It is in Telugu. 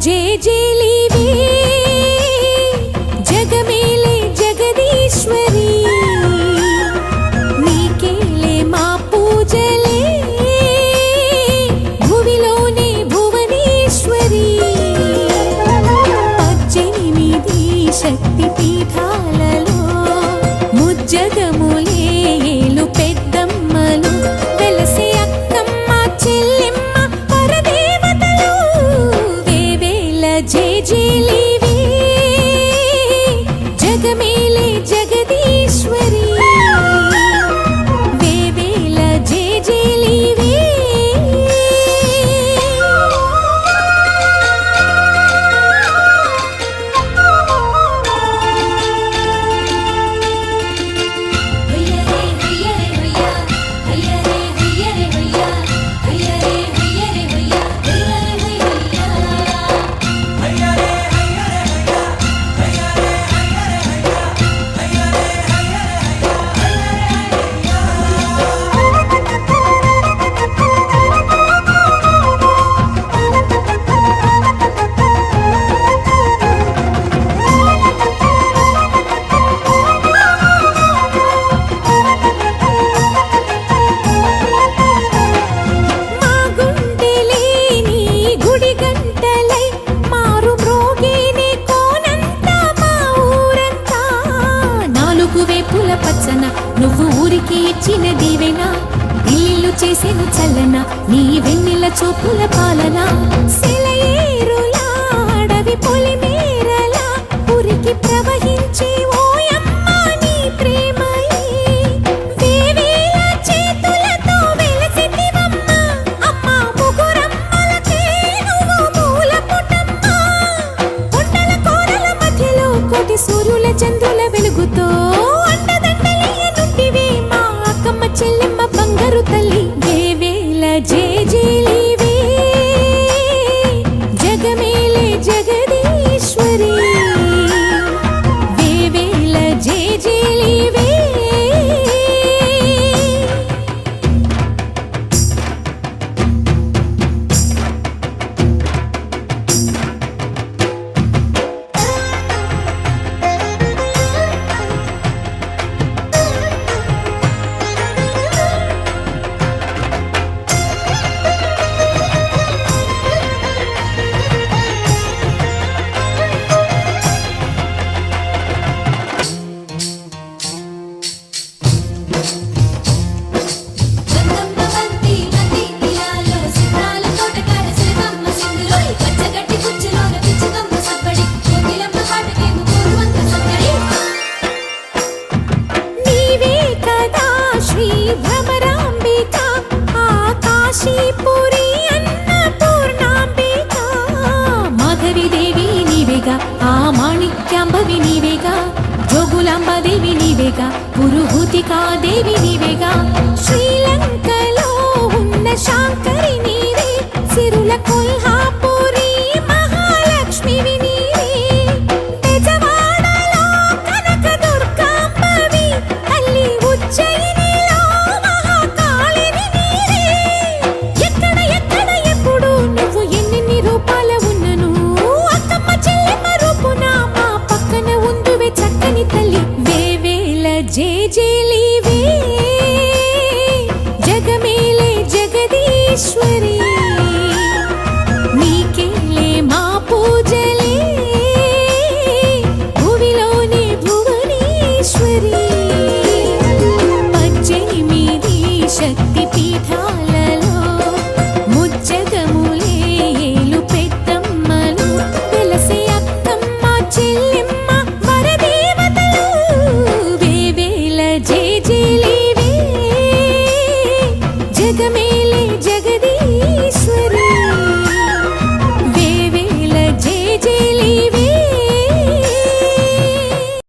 ಜೇ ಜೇಲಿ చేసిన చలన నీ వెన్నెల చూపుల పాలన. అడవి పొలి మేరలా ఉరికి ప్రవహించే సూర్యుల చంద్రుల వెలుగుతో అండదండలయ్య నుండివే మా అక్కమ్మ చెల్లెమ్మ బంగారు కాశీపురి అన్న పూర్ణాంబిక. మాధవిదేవి నీవేగా ఆ మాణిక్యాంబవి నీవేగా జోగులాంబదేవి నీవేగా పురుహూతికాదేవి నీవేగా. శ్రీలంకలో ఉన్న శాంకరి నీవే సిరుల కొల్హాపూర్ जग